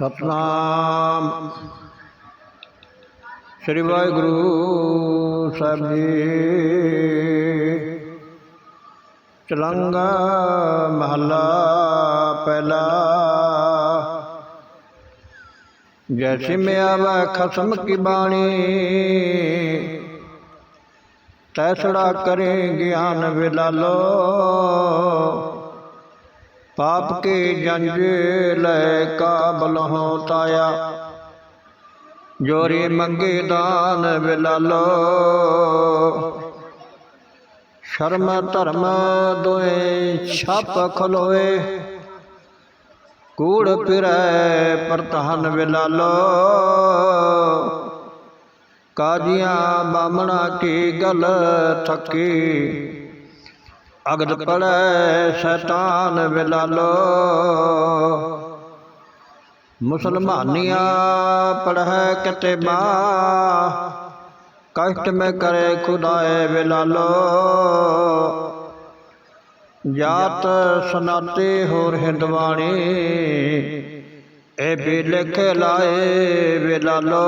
ਸਤਨਾਮ। ਸ੍ਰੀ ਵਾਹਿਗੁਰੂ ਸਾਹਿਬ ਜੀ। ਚਲੰਗਾ ਮਹੱਲਾ ਪਹਿਲਾ। ਜੈਸੀ ਮੈਂ ਆਵੈ ਖਸਮ ਕੀ ਬਾਣੀ। ਤੈਸੜਾ ਕਰੇ ਗਿਆਨ ਵਿਲਾਲੋ ਪਾਪ ਕੇ ਜੰਜ ਲੈ ਕਾਬਲ ਹੋ ਤਾਇਆ। ਜੋਰੀ ਮੰਗੇ ਦਾਨ ਵਿਲਾਲੋ ਸ਼ਰਮ ਧਰਮ ਦੋਏ ਛਾਪ ਖਲੋਏ। ਕੂੜ ਫਿਰੈ ਪ੍ਰਧਾਨ ਵਿਲਾਲੋ ਕਾਜੀਆਂ ਬਾਮਣਾ ਕੀ ਗਲ ਥਕੀ। ਅਗਦ ਪੜੈ ਸ਼ੈਤਾਨ ਵਿਲਾਲੋ ਮੁਸਲਮਾਨੀਆਂ ਕਿਤੇ ਕਿਤੇਬਾ ਕਸ਼ਟ ਮੈਂ ਕਰੇ ਖੁਦਾਏ ਵਿਲਾਲੋ ਜਾਤ ਸਨਾਤੇ ਹੋਰ ਹਿੰਦਵਾਣੀ ਇਹ ਵੀ ਲਿਖ ਲਾਏ ਵਿਲਾਲੋ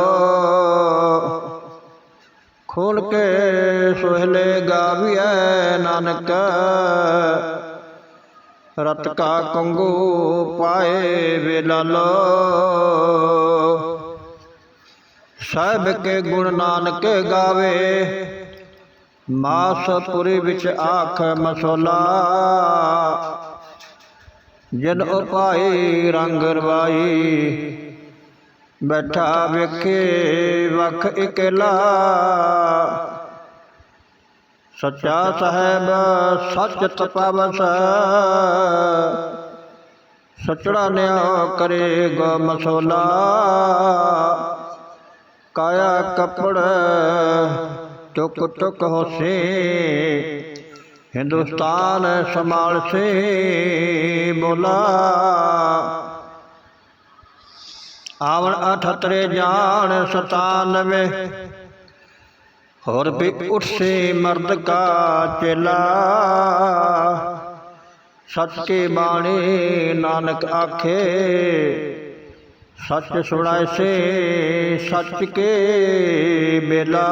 ਖੋਲ ਕੇ ਸੁਹਲੇ ਗਾਵੀਐ ਨਾਨਕ। ਰਤ ਕਾ ਕੰਗੂ ਪਾਏ ਵਿਲਾਲੋ ਸਾਹਿਬ ਕੇ ਗੁਣ ਨਾਨਕ ਗਾਵੇ। ਮਾਸਪੁਰੀ ਵਿੱਚ ਆਖ ਮਸੋਲਾ। ਜਿਨ ਉਪਾਈ ਰੰਗ ਰਵਾਈ। ਬੈਠਾ ਵੇਖੇ ਵਖ ਇਕਲਾ। ਸੱਚਾ ਸਾਹਿਬ ਸੱਚ ਤਪਵਸ। ਸਚੜਾ ਨਿਆ ਕਰੇ ਗੋ ਮਸੋਲਾ। ਕਾਇਆ ਕਪੜ ਟੁਕ ਟੁਕ ਹੋਸੇ। ਹਿੰਦੁਸਤਾਨ ਸਮਾਲ ਸੇ ਬੋਲਾ। ਆਵਣ ਅਠਤਰੇ ਜਾਣ, ਸਤਾਨਵੇਂ। ਹੋਰ ਵੀ ਉਠਸੇ ਮਰਦ ਕਾ ਚੇਲਾ। ਸੱਚ ਕੇ ਬਾਣੀ ਨਾਨਕ ਆਖੇ। ਸੱਚ ਸੁਣਾਏ ਸੇ ਸੱਚ ਕੇ ਬੇਲਾ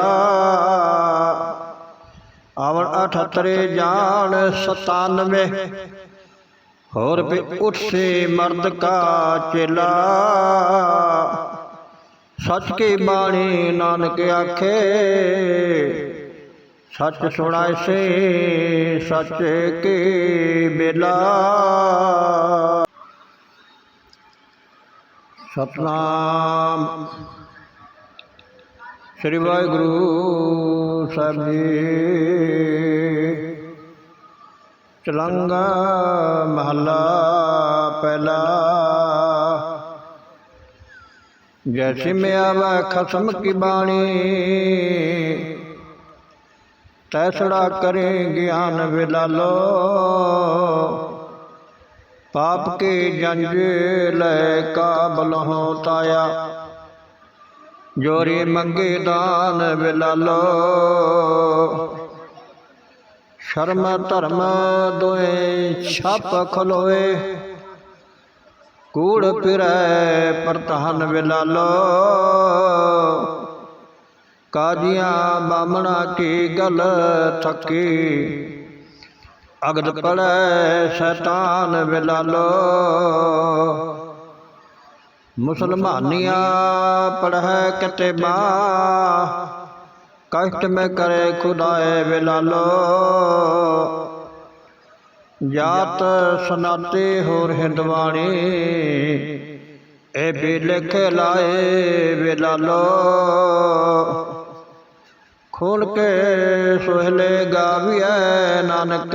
ਆਵਣ ਅਠਤਰੇ ਜਾਣ, ਸਤਾਨਵੇਂ। ਹੋਰ ਵੀ ਉਠਸੇ ਮਰਦ ਕਾ ਚੇਲਾ। ਸੱਚ ਕੀ ਬਾਣੀ ਨਾਨਕ ਆਖੇ ਸੱਚ ਸੁਣਾਏ ਸੇ ਸੱਚ ਕੀ ਬੇਲਾ ਸਤਨਾਮ ਸ੍ਰੀ ਵਾਹਿਗੁਰੂ ਸਾਹਿਬ ਜੀ ਚਲੰਗਾ ਮਹੱਲਾ ਪਹਿਲਾ ਜੈਸੀ ਮੈਂ ਆਵੈ ਖਸਮ ਕੀ ਬਾਣੀ, ਤੈਸੜਾ ਕਰੇ ਗਿਆਨ ਵਿਲਾਲੋ ਪਾਪ ਕੇ ਜੰਜ ਲੈ ਕਾਬਲ ਹੋ ਤਾਇਆ। ਜੋਰੀ ਮੰਗੇ ਦਾਨ ਵਿਲਾਲੋ ਸ਼ਰਮ ਧਰਮ ਦੋਏ ਛਾਪ ਖਲੋਏ। ਕੂੜ ਫਿਰੈ ਪ੍ਰਧਾਨ ਵਿਲਾਲੋ ਕਾਜੀਆਂ ਬਾਮਣਾ ਕੀ ਗਲ ਥੱਕੀ ਅਗਦ ਪੜੈ ਸ਼ੈਤਾਨ ਵਿਲਾਲੋ ਮੁਸਲਮਾਨੀਆਂ ਪੜ੍ਹੈ ਕਿਤੇਬਾ? ਕਸ਼ਟ ਮੈਂ ਕਰੇ ਖੁਦਾਏ ਵਿਲਾਲੋ ਜਾਤ ਸਨਾਤੇ ਹੋਰ ਹਿੰਦਵਾਣੀ, ਇਹ ਵੀ ਲਿਖ ਲਾਏ ਵਿਲਾਲੋ ਖੋਲ ਕੇ ਸੁਹਲੇ ਗਾਵੀਐ ਨਾਨਕ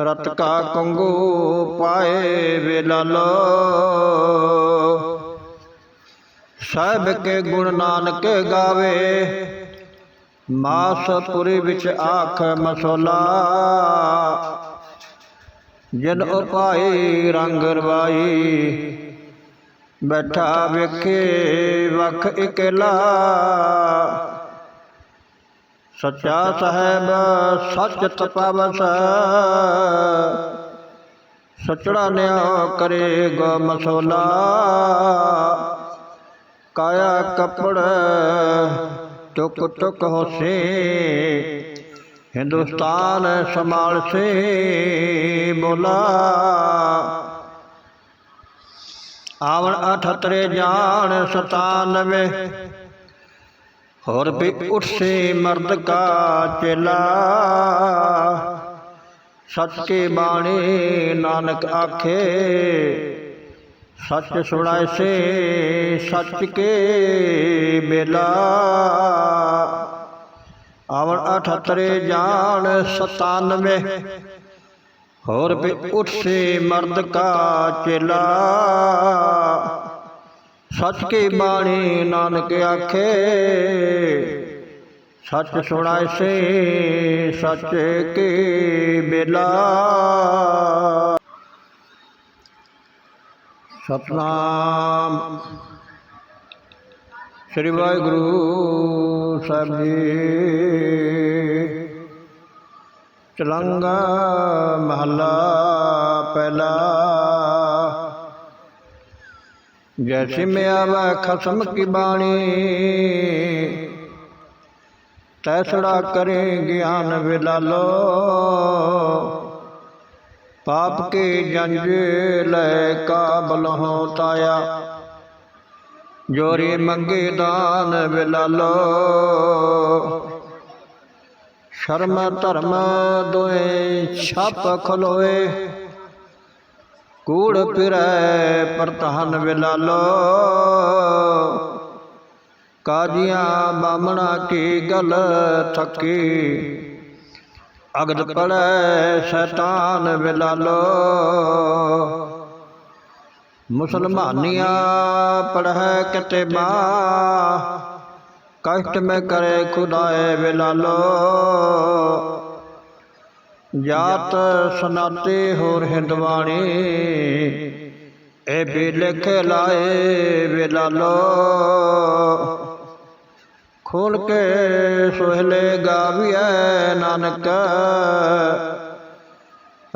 ਰਤ ਕਾ ਕੰਗੂ ਪਾਏ ਵਿਲਾਲੋ ਸਾਹਿਬ ਕੇ ਗੁਣ ਨਾਨਕ ਗਾਵੇ ਮਾਸਪੁਰੀ ਵਿੱਚ ਆਖ ਮਸੋਲਾ। ਜਿਨ ਉਪਾਈ ਰੰਗ ਰਵਾਈ, ਬੈਠਾ ਵੇਖੇ ਵਖ ਇਕਲਾ। ਸੱਚਾ ਸਾਹਿਬ, ਸੱਚ ਤਪਵਸ। ਸਚੜਾ ਨਿਆ ਕਰੇ ਗੋ ਮਸੋਲਾ। ਕਾਇਆ ਕੱਪੜ ਟੁਕ ਟੁਕ ਹੋਸੇ, ਹਿੰਦੁਸਤਾਨ ਸੰਭਾਲ ਸੇ ਬੋਲਾ ਆਵਣ ਅਠਤਰੇ ਜਾਣ 97 ਹੋਰ ਵੀ ਉਠਸੇ ਮਰਦ ਕਾ ਚੇਲਾ। ਸੱਚ ਕੇ ਬਾਣੀ ਨਾਨਕ ਆਖੇ ਸੱਚ ਸੁਣਾਇ ਸੇ, ਸੱਚ ਕੇ ਬੇਲਾ ਆਵਣ ਅਠਤਰੇ ਜਾਣ 97 ਹੋਰ ਵੀ ਉਠੇ ਮਰਦ ਕਾ ਚੇਲਾ। ਸੱਚ ਕੀ ਬਾਣੀ ਨਾਨਕ ਆਖੇ, ਸੱਚ ਸੁਣਾਇ ਸੇ, ਸੱਚ ਕੀ ਬੇਲਾ ਸਤਨਾਮ। ਸ੍ਰੀ ਵਾਹਿਗੁਰੂ ਸਾਹਿਬ ਜੀ। ਚਲੰਗਾ ਮਹੱਲਾ ਪਹਿਲਾ। ਜੈਸੀ ਮੈਂ ਆਵੈ ਖਸਮ ਕੀ ਬਾਣੀ। ਤੈਸੜਾ ਕਰੇ ਗਿਆਨ ਵਿਲਾਲੋ ਪਾਪ ਕੇ ਜੰਜ ਲੈ ਕਾਬਲ ਹੋ ਤਾਇਆ। ਜੋਰੀ ਮੰਗੇ ਦਾਨ ਵਿਲਾਲੋ ਸ਼ਰਮ ਧਰਮ ਦੋਏ ਛਾਪ ਖਲੋਏ। ਕੂੜ ਫਿਰੈ ਪ੍ਰਧਾਨ ਵਿਲਾਲੋ ਕਾਜੀਆਂ ਬਾਮਣਾ ਕੀ ਗਲ ਥੱਕੀ। ਅਗਦ ਪੜੈ ਸ਼ੈਤਾਨ ਵਿਲਾਲੋ ਮੁਸਲਮਾਨੀਆਂ ਪੜ੍ਹੈ ਕਿਤੇ ਬਾ ਕਸ਼ਟ ਮੈਂ ਕਰੇ ਖੁਦਾਏ ਵਿਲਾਲੋ ਜਾਤ ਸਨਾਤੇ ਹੋਰ ਹਿੰਦਵਾਣੀ। ਇਹ ਵੀ ਲਿਖ ਲਾਏ ਵਿਲਾਲੋ ਖੋਲ ਕੇ ਸੁਹਲੇ ਗਾਵੀਐ ਨਾਨਕ।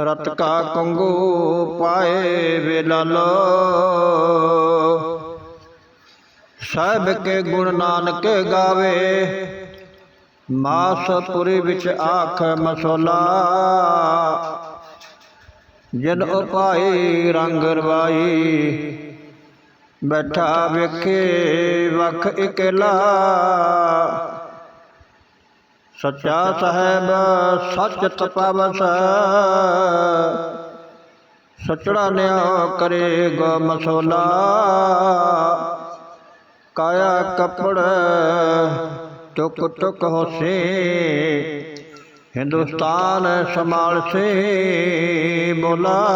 ਰਤ ਕਾ ਕੰਗੂ ਪਾਏ ਵਿਲਾਲੋ ਸਾਹਿਬ ਕੇ ਗੁਣ ਨਾਨਕ ਗਾਵੇ। ਮਾਸਪੁਰੀ ਵਿੱਚ ਆਖ ਮਸੋਲਾ। ਜਿਨ ਉਪਾਈ ਰੰਗ ਰਵਾਈ। ਬੈਠਾ ਵੇਖੇ ਵਖ ਇਕਲਾ। ਸੱਚਾ ਸਾਹਿਬ, ਸੱਚ ਤਪਵਸ। ਸਚੜਾ ਨਿਆ ਕਰੇ ਗੋ ਮਸੋਲਾ। ਕਾਇਆ ਕਪੜ ਟੁਕ ਟੁਕ ਹੋਸੇ। ਹਿੰਦੁਸਤਾਨ ਸੰਭਾਲ ਸੇ ਬੋਲਾ।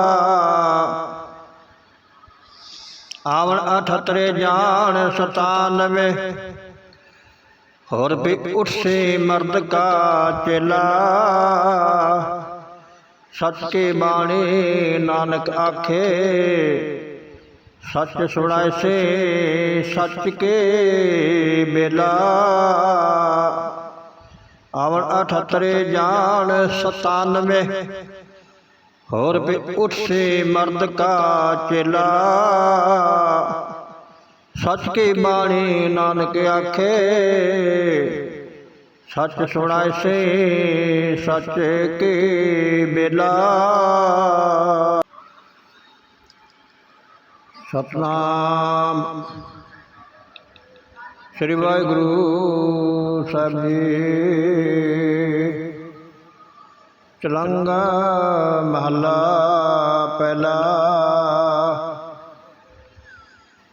ਆਵਣ ਅਠਤਰੇ ਜਾਣ 97 ਹੋਰ ਵੀ ਉਠਸੇ ਮਰਦ ਕਾ ਚੇਲਾ ਸੱਚ ਕੇ ਬਾਣੀ ਨਾਨਕ ਆਖੇ ਸੱਚ ਸੁਣਾਇ ਸੇ ਸੱਚ ਕੇ ਬੇਲਾ ਆਵਣ ਅਠਤਰੇ ਜਾਣ 97 ਹੋਰ ਵੀ ਉਠਸੇ ਮਰਦ ਕਾ ਚੇਲਾ ਸੱਚ ਕੀ ਬਾਣੀ ਨਾਨਕ ਆਖੇ ਸੱਚ ਸੁਣਾਇ ਸੇ ਸੱਚ ਕੀ ਬੇਲਾ ਸਤਨਾਮ ਸ੍ਰੀ ਵਾਹਿਗੁਰੂ ਸਾਹਿਬ ਜੀ ਚਲੰਗਾ ਮਹੱਲਾ ਪਹਿਲਾ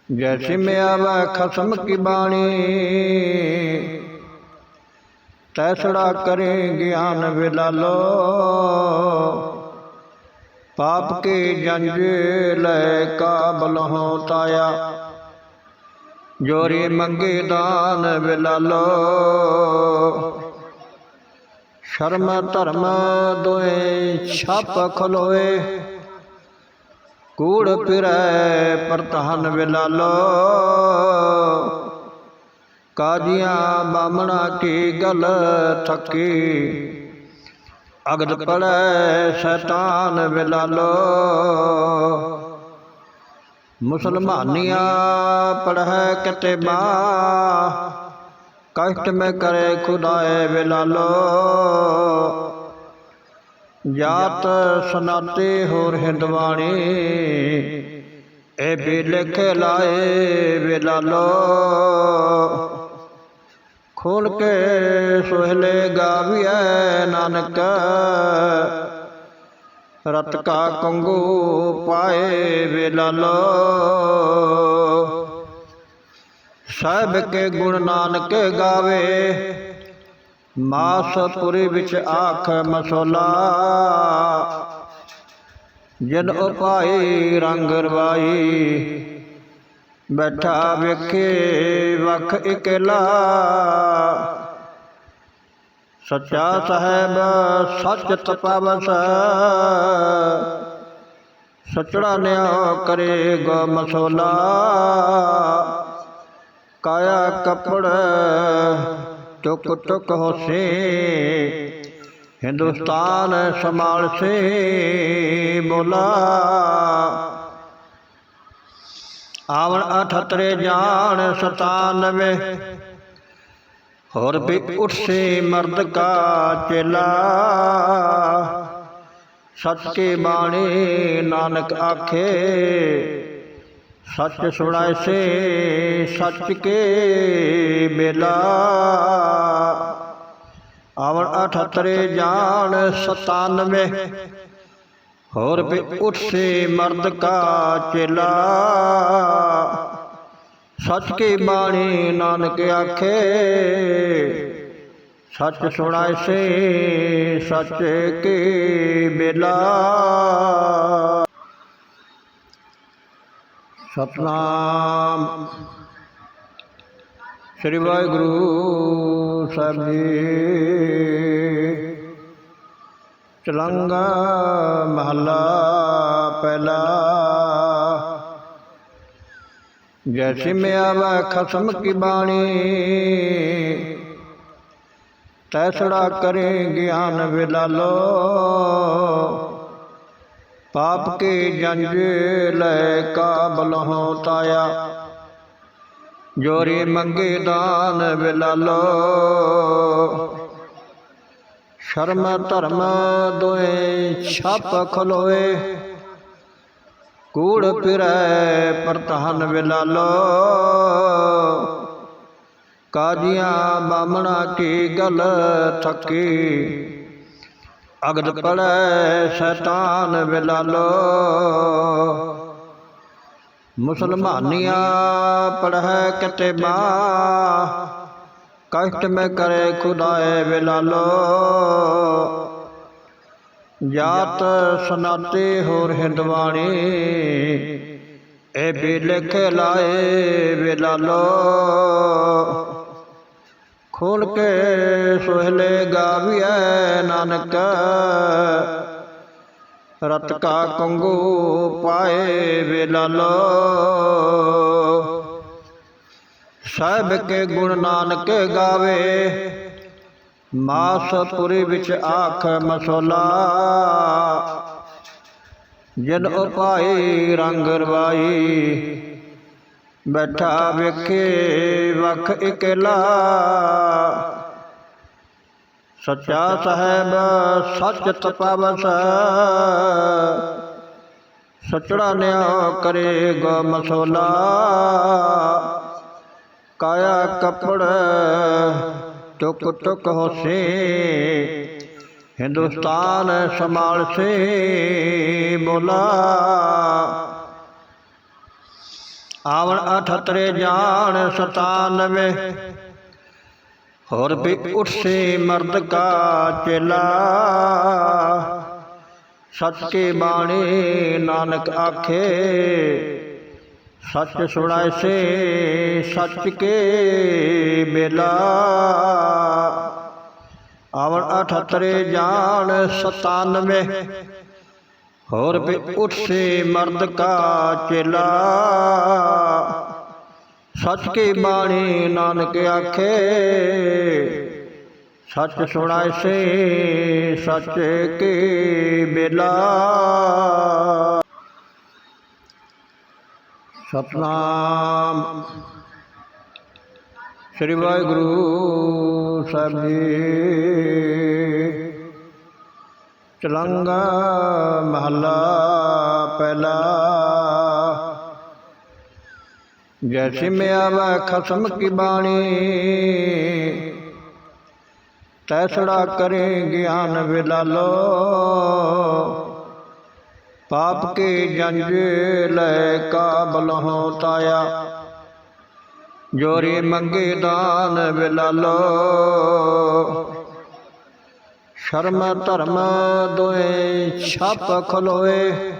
ਜੈਸੀ ਮੈਂ ਆਵੈ ਖਸਮ ਕੀ ਬਾਣੀ ਤੈਸੜਾ ਕਰੇ ਗਿਆਨ ਵਿਲਾਲੋ ਪਾਪ ਕੇ ਜੰਜ ਲੈ ਕਾਬਲ ਹੋ ਤਾਇਆ ਜੋਰੀ ਮੰਗੇ ਦਾਨ ਵਿਲਾਲੋ ਸ਼ਰਮ ਧਰਮ ਦੋਏ ਛਾਪ ਖਲੋਏ। ਕੂੜ ਫਿਰੈ ਪ੍ਰਧਾਨ ਵਿਲਾਲੋ ਕਾਜੀਆਂ ਬਾਮਣਾ ਕੀ ਗਲ ਥੱਕੀ ਅਗਦ ਪੜੈ ਸ਼ੈਤਾਨ ਬਿਲਾਲੋ। ਮੁਸਲਮਾਨੀਆਂ ਪੜ੍ਹੈ ਕਿਤੇਬਾ ਕਸ਼ਟ ਮੈਂ ਕਰੇ ਖੁਦਾਏ ਬਿਲਾਲੋ। ਜਾਤ ਸਨਾਤੇ ਹੋਰ ਹਿੰਦਵਾਣੀ, ਇਹ ਵੀ ਲਿਖ ਲਾਏ ਬਿਲਾਲੋ। ਖੋਲ ਕੇ ਸੁਹਲੇ ਗਾਵੀਐ ਨਾਨਕ ਰਤ ਕਾ ਕੰਗੂ ਪਾਏ ਬਿਲਾਲੋ। ਸਭ ਕੇ ਗੁਣ ਨਾਨਕ ਗਾਵੇ। ਮਾਸਪੁਰੀ ਵਿੱਚ ਆਖ ਮਸੋਲਾ। ਜਨ ਉਪਾਈ ਰੰਗ ਰਵਾਈ, ਬੈਠਾ ਵੇਖੇ ਵਖ ਇਕਲਾ। ਸੱਚਾ ਸਾਹਿਬ ਸੱਚ ਤਪਾਵਸ, ਸਚੜਾ ਨਿਆ ਕਰੇ ਗੋ ਮਸੋਲਾ। ਕਾਇਆ ਕਪੜ ਟੁਕ ਟੁਕ ਹੋਸੇ। ਹਿੰਦੁਸਤਾਨ ਸੰਭਾਲ ਸੇ ਬੋਲਾ। ਆਵਣ ਅਠਤਰੇ ਜਾਣ ਸਤਾਨਵੇਂ। ਹੋਰ ਵੀ ਉਠਸੇ ਮਰਦ ਕਾ ਚੇਲਾ। ਸੱਚ ਕੇ ਬਾਣੀ ਨਾਨਕ ਆਖੇ। ਸੱਚ ਸੁਣਾਇ ਸੇ ਸੱਚ ਕੇ ਬੇਲਾ ਆਵਣ ਅਠਤਰੇ ਜਾਣ ਸਤਾਨਵੇਂ। ਹੋਰ ਵੀ ਉਠਸੇ ਮਰਦ ਕਾ ਚੇਲਾ। ਸੱਚ ਕੀ ਬਾਣੀ ਨਾਨਕ ਆਖੇ ਸੱਚ ਸੁਣਾਇ ਸੇ ਸੱਚ ਕੀ ਬੇਲਾ ਸਤਨਾਮ। ਸ੍ਰੀ ਵਾਹਿਗੁਰੂ ਸਾਹਿਬ ਜੀ। ਚਲੰਗਾ ਮਹੱਲਾ ਪਹਿਲਾ। ਜੈਸੇ ਮੈਂ ਆਵੈ ਖਸਮ ਕੀ ਬਾਣੀ। ਤੈਸੜਾ ਕਰੇ ਗਿਆਨ ਵਿਲਾਲੋ ਪਾਪ ਕੇ ਜੰਜ ਲੈ ਕਾਬਲ ਹੋ ਤਾਇਆ ਜੋਰੀ ਮੰਗੇ ਦਾਨ ਵਿਲਾਲੋ ਸ਼ਰਮ ਧਰਮ ਦੋਏ ਛਾਪ ਖਲੋਏ। ਕੂੜ ਫਿਰੈ ਪ੍ਰਧਾਨ ਵਿਲਾਲੋ ਕਾਜੀਆਂ ਬਾਮਣਾ ਕੀ ਗਲ ਥਕੀ। ਅਗਦ ਪੜੈ ਸ਼ੈਤਾਨ ਵਿਲਾਲੋ ਮੁਸਲਮਾਨੀਆਂ ਪੜ੍ਹੈ ਕਿਤੇਬਾ। ਕਸ਼ਟ ਮੈਂ ਕਰੇ ਖੁਦਾਏ ਵਿਲਾਲੋ ਜਾਤ ਸਨਾਤੇ ਹੋਰ ਹਿੰਦਵਾਣੀ। ਇਹ ਵੀ ਲਿਖ ਲਾਏ ਵਿਲਾਲੋ ਖੋਲ ਕੇ ਸੁਹਲੇ ਗਾਵੀਐ ਨਾਨਕ। ਰਤ ਕਾ ਕੰਗੂ ਪਾਏ ਵਿਲਾਲੋ। ਸਭ ਕੇ ਗੁਣ ਨਾਨਕ ਗਾਵੇ। ਮਾਸਪੁਰੀ ਵਿੱਚ ਆਖ ਮਸੋਲਾ। ਜਿਨ ਉਪਾਈ ਰੰਗ ਰਵਾਈ। ਬੈਠਾ ਵੇਖੇ, ਵਖ ਇਕਲਾ। ਸੱਚਾ ਸਾਹਿਬ, ਸੱਚ ਤਪਾਵਸ। ਸਚੜਾ ਨਿਆ ਕਰੇ ਗੋ ਮਸੋਲਾ। ਕਾਇਆ ਕਪੜ ਟੁਕ ਟੁਕ ਹੋਸੇ। ਹਿੰਦੁਸਤਾਨ ਸਮਾਲ ਸੇ ਬੋਲਾ। ਆਵਣ ਅਠਤਰੇ ਜਾਣ ਸਤਾਨਵੇਂ ਹੋਰ ਵੀ ਉਠਸੇ ਮਰਦ ਕਾ ਚੇਲਾ ਸੱਚ ਕੀ ਬਾਣੀ ਨਾਨਕ ਆਖੇ ਸੱਚ ਸੁਣਾਇ ਸੇ ਸੱਚ ਕੇ ਬੇਲਾ ਆਵਣ ਅਠਤਰੇ ਜਾਣ ਸਤਾਨਵੇਂ ਹੋਰ ਵੀ ਉਠਸੇ ਮਰਦ ਕਾ ਚੇਲਾ ਸੱਚ ਕੀ ਬਾਣੀ ਨਾਨਕ ਆਖੇ ਸੱਚ ਸੁਣਾਇ ਸੇ ਸੱਚ ਕੇ ਬੇਲਾ ਸਤਨਾਮ ਸ੍ਰੀ ਵਾਹਿਗੁਰੂ ਸਾਹਿਬ ਜੀ ਚਲੰਗਾ ਮਹੱਲਾ ਪਹਿਲਾ। ਜੈਸੀ ਮੈਂ ਆਵੈ ਖਸਮ ਕੀ ਬਾਣੀ। ਤੈਸੜਾ ਕਰੇ ਗਿਆਨ ਵਿਲਾਲੋ ਪਾਪ ਕੇ ਜੰਜੇ ਲੈ ਕਾਬਲ ਹੋ ਤਾਇਆ। ਜੋਰੀ ਮੰਗੇ ਦਾਨ ਵਿਲਾਲੋ ਸ਼ਰਮ ਧਰਮ ਦੋਏ ਛਾਪ ਖਲੋਏ।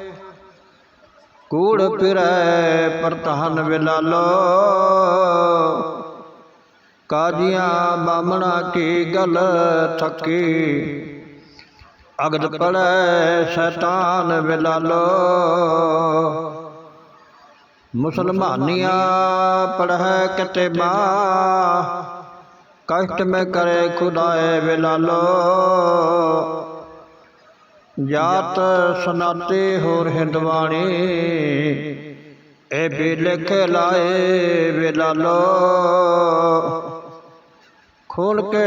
ਕੂੜ ਫਿਰੈ ਪ੍ਰਧਾਨ ਵਿਲਾਲੋ। ਕਾਜੀਆਂ ਬਾਮਣਾ ਕੀ ਗਲ ਥੱਕੀ ਅਗਦ ਪੜੈ ਸ਼ੈਤਾਨ ਵਿਲਾਲੋ। ਮੁਸਲਮਾਨੀਆਂ ਪੜ੍ਹੈ ਕਿਤੇਬਾ ਕਸ਼ਟ ਮੈਂ ਕਰੇ ਖੁਦਾਏ ਵਿਲਾਲੋ ਜਾਤ ਸਨਾਤੇ ਹੋਰ ਹਿੰਦਵਾਣੀ ਇਹ ਵੀ ਲਿਖ ਲਾਏ ਵਿਲਾਲੋ ਖੋਲ ਕੇ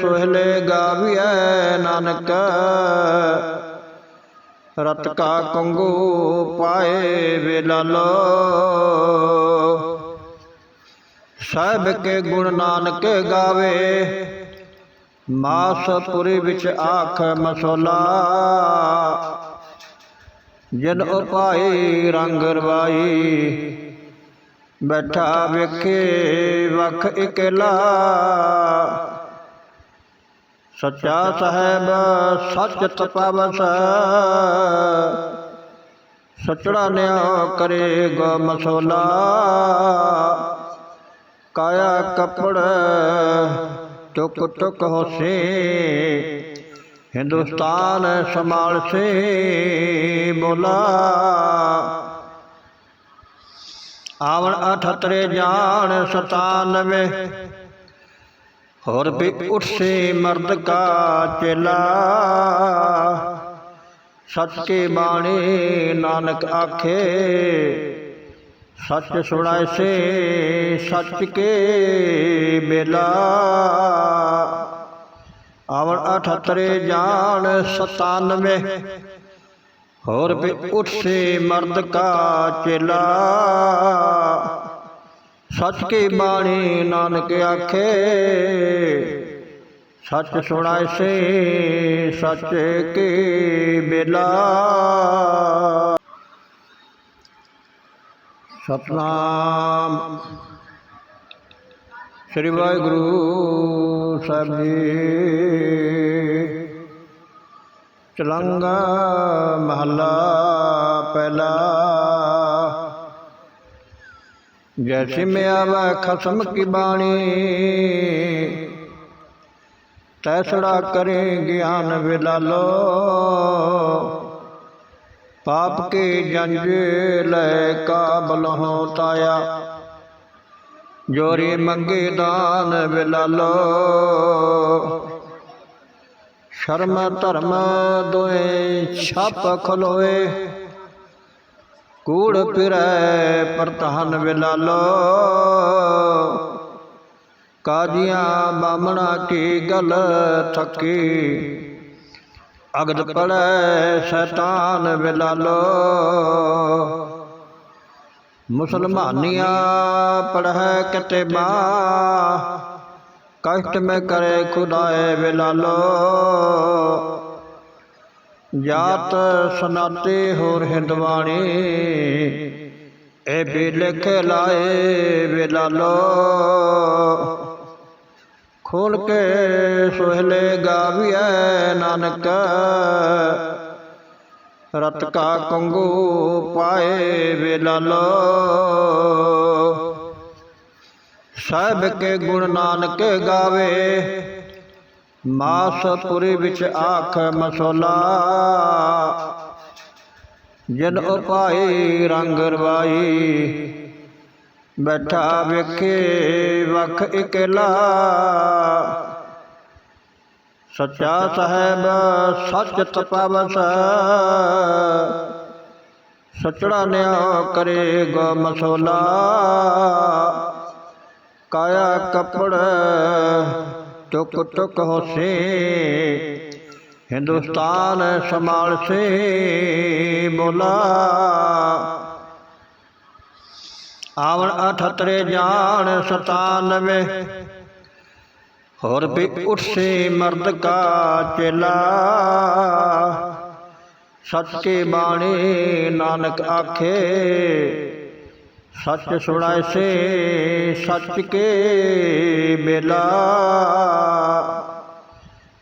ਸੁਹਲੇ ਗਾਵੀਐ ਨਾਨਕ ਰਤ ਕਾ ਕੰਗੂ ਪਾਏ ਵਿਲਾਲੋ ਸਾਹਿਬ ਕੇ ਗੁਣ ਨਾਨਕ ਗਾਵੇ। ਮਾਸਪੁਰੀ ਵਿੱਚ ਆਖ ਮਸੋਲਾ। ਜਨ ਉਪਾਈ ਰੰਗ ਰਵਾਈ, ਬੈਠਾ ਵੇਖੇ ਵਖ ਇਕਲਾ। ਸੱਚਾ ਸਾਹਿਬ ਸੱਚ ਤਪਵਸ, ਸਚੜਾ ਨਿਆ ਕਰੇ ਗੋ ਮਸੋਲਾ। ਕਾਇਆ ਕਪੜ ਟੁਕ ਟੁਕ ਹੋਸੇ। ਹਿੰਦੁਸਤਾਨ ਸੰਭਾਲ ਸੇ ਬੋਲਾ। ਆਵਣ ਅਠਤਰੇ ਜਾਣ 97 ਹੋਰ ਵੀ ਉਠਸੇ ਮਰਦ ਕਾ ਚੇਲਾ। ਸੱਚ ਕੇ ਬਾਣੀ ਨਾਨਕ ਆਖੇ। ਸੱਚ ਸੁਣਾਇ ਸੇ, ਸੱਚ ਕੇ ਬੇਲਾ ਆਵਣ ਅਠਤਰੇ ਜਾਣ 97 ਹੋਰ ਵੀ ਉਠਸੇ ਮਰਦ ਕਾ ਚੇਲਾ। ਸੱਚ ਕੀ ਬਾਣੀ ਨਾਨਕ ਆਖੇ, ਸੱਚ ਸੁਣਾਇ ਸੇ, ਸੱਚ ਕੀ ਬੇਲਾ ਸਤਨਾਮ। ਸ੍ਰੀ ਵਾਹਿਗੁਰੂ ਸਾਹਿਬ ਜੀ। ਚਲੰਗਾ ਮਹੱਲਾ ਪਹਿਲਾ। ਜੈਸੀ ਮੈਂ ਆਵੈ ਖਸਮ ਕੀ ਬਾਣੀ। ਤੈਸੜਾ ਕਰੇ ਗਿਆਨ ਵਿਲਾਲੋ ਪਾਪ ਕੇ ਜੰਜ ਲੈ ਕਾਬਲ ਹੋ ਤਾਇਆ। ਜੋਰੀ ਮੰਗੇ ਦਾਨ ਵਿਲਾਲੋ ਸ਼ਰਮ ਧਰਮ ਦੋਏ ਛਾਪ ਖਲੋਏ। ਕੂੜ ਫਿਰੈ ਪ੍ਰਧਾਨ ਵਿਲਾਲੋ ਕਾਜੀਆਂ ਬਾਮਣਾ ਕੀ ਗਲ ਥੱਕੀ। ਅਗਦ ਪੜੈ ਸ਼ੈਤਾਨ ਵਿਲਾਲੋ ਮੁਸਲਮਾਨੀਆਂ ਪੜ੍ਹੈ ਕਿਤੇਬਾ। ਕਸ਼ਟ ਮੈਂ ਕਰੇ ਖੁਦਾਏ ਵਿਲਾਲੋ ਜਾਤ ਸਨਾਤੇ ਹੋਰ ਹਿੰਦਵਾਣੀ ਇਹ ਵੀ ਲਿਖ ਲਾਏ ਵਿਲਾਲੋ ਖੋਲ ਕੇ ਸੁਹਲੇ ਗਾਵੀਐ ਨਾਨਕ। ਰਤ ਕਾ ਕੰਗੂ ਪਾਏ ਵਿਲਾਲੋ ਸਾਹਿਬ ਕੇ ਗੁਣ ਨਾਨਕ ਗਾਵੇ। ਮਾਸਪੁਰੀ ਵਿੱਚ ਆਖ ਮਸੋਲਾ। ਜਨ ਉਪਾਈ ਰੰਗ ਰਵਾਈ। ਬੈਠਾ ਵੇਖੇ ਵਖ ਇਕਲਾ। ਸੱਚਾ ਸਾਹਿਬ, ਸੱਚ ਤਪਾਵਸ। ਸਚੜਾ ਨਿਆ ਕਰੇ ਗੋ ਮਸੋਲਾ। ਕਾਇਆ ਕਪੜ ਟੁਕ ਟੁਕ ਹੋਸੇ। ਹਿੰਦੁਸਤਾਨ ਸਮਾਲ ਸੇ ਬੋਲਾ। ਆਵਣ ਅਠਤਰੇ ਜਾਣ 97 ਹੋਰ ਵੀ ਉਠਸੇ ਮਰਦ ਕਾ ਚੇਲਾ। ਸੱਚ ਕੇ ਬਾਣੀ ਨਾਨਕ ਆਖੇ। ਸੱਚ ਸੁਣਾਇ ਸੇ ਸੱਚ ਕੇ ਬੇਲਾ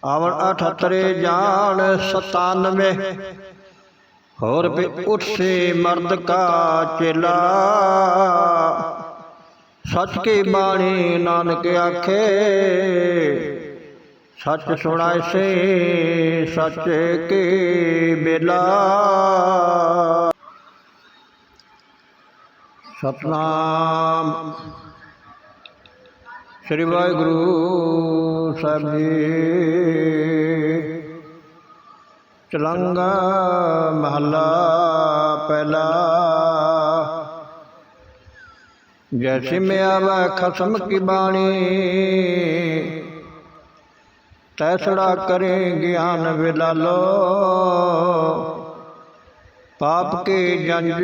ਆਵਣ ਅਠਤਰੇ ਜਾਣ 97 ਹੋਰ ਵੀ ਉਠਸੇ ਮਰਦ ਕਾ ਚੇਲਾ ਸੱਚ ਕੀ ਬਾਣੀ ਨਾਨਕ ਆਖੇ ਸੱਚ ਸੁਣਾਇ ਸੇ ਸੱਚ ਕੀ ਬੇਲਾ ਸਤਨਾਮ ਸ੍ਰੀ ਵਾਹਿਗੁਰੂ ਸਾਹਿਬ ਜੀ ਚਲੰਗਾ ਮਹੱਲਾ ਪਹਿਲਾ। ਜੈਸੇ ਮੈਂ ਆਵੈ ਖਸਮ ਕੀ ਬਾਣੀ ਤੈਸੜਾ ਕਰੇ ਗਿਆਨ ਵਿਲਾਲੋ ਪਾਪ ਕੇ ਜੰਜ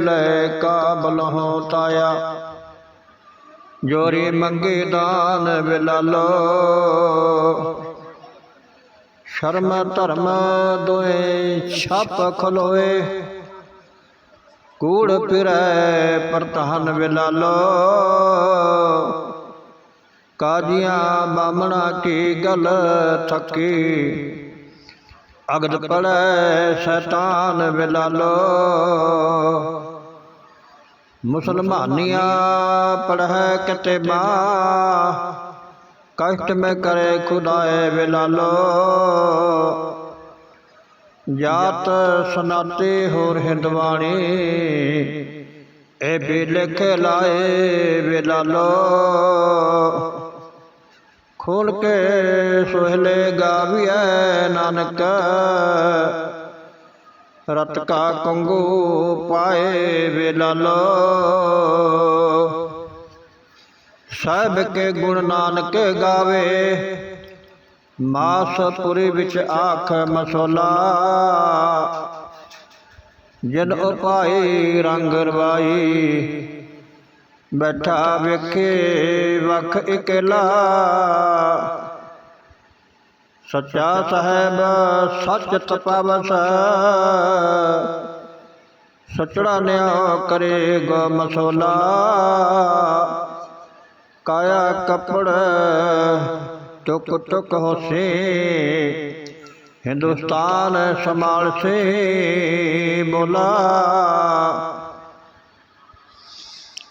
ਲੈ ਕਾਬਲ ਹੋ ਤਾਇਆ। ਜੋਰੀ ਮੰਗੇ ਦਾਨ ਵਿਲਾਲੋ ਸ਼ਰਮ ਧਰਮ ਦੋਏ ਛਾਪ ਖਲੋਏ। ਕੂੜ ਫਿਰੈ ਪ੍ਰਧਾਨ ਵਿਲਾਲੋ ਕਾਜੀਆਂ ਬਾਮਣਾ ਕੀ ਗਲ ਥਕੀ। ਅਗਦ ਪੜੈ ਸ਼ੈਤਾਨ ਵਿਲਾਲੋ ਮੁਸਲਮਾਨੀਆਂ ਪੜ੍ਹੈ ਕਿਤੇ ਮਾ। ਕਸ਼ਟ ਮੈਂ ਕਰੇ ਖੁਦਾਏ ਬਿਲਾਲੋ ਜਾਤ ਸਨਾਤੇ ਹੋਰ ਹਿੰਦਵਾਣੀ ਇਹ ਵੀ ਲਿਖ ਲਾਏ ਵਿਲਾਲੋ। ਖੋਲ ਕੇ ਸੁਹਲੇ ਗਾਵੀਐ ਨਾਨਕ ਰਤ ਕਾ ਕੰਗੂ ਪਾਏ ਵਿਲਾਲੋ। ਸਾਹਿਬ ਕੇ ਗੁਣ ਨਾਨਕ ਗਾਵੇ। ਮਾਸਪੁਰੀ ਵਿੱਚ ਆਖ ਮਸੋਲਾ। ਜਨ ਉਪਾਈ ਰੰਗ ਰਵਾਈ, ਬੈਠਾ ਵੇਖੇ ਵਖ ਇਕਲਾ। ਸੱਚਾ ਸਾਹਿਬ, ਸੱਚ ਤਪਾਵਸ। ਸਚੜਾ ਨਿਆ ਕਰੇ ਗੋ ਮਸੋਲਾ। ਕਾਇਆ ਕਪੜ, ਟੁਕ ਟੁਕ ਹੋਸੇ। ਹਿੰਦੁਸਤਾਨ ਸੰਭਾਲ ਸੇ ਬੋਲਾ।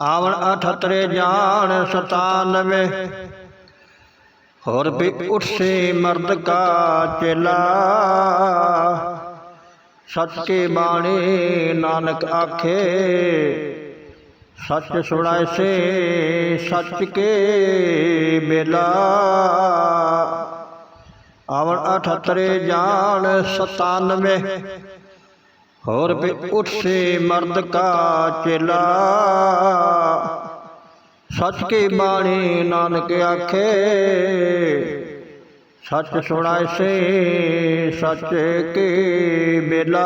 ਆਵਣ ਅਠਤਰੇ ਜਾਣ 97 ਹੋਰ ਵੀ ਉਠਸੇ ਮਰਦ ਕਾ ਚੇਲਾ। ਸੱਚ ਕੇ ਬਾਣੀ ਨਾਨਕ ਆਖੇ। ਸੱਚ ਸੁਣਾਇ ਸੇ, ਸੱਚ ਕੇ ਬੇਲਾ ਆਵਣ ਅਠਤਰੇ ਜਾਣ 97 ਹੋਰ ਵੀ ਉਠਸੇ ਮਰਦ ਕਾ ਚੇਲਾ। ਸੱਚ ਕੀ ਬਾਣੀ ਨਾਨਕ ਆਖੇ, ਸੱਚ ਸੁਣਾਇ ਸੇ, ਸੱਚ ਕੀ ਬੇਲਾ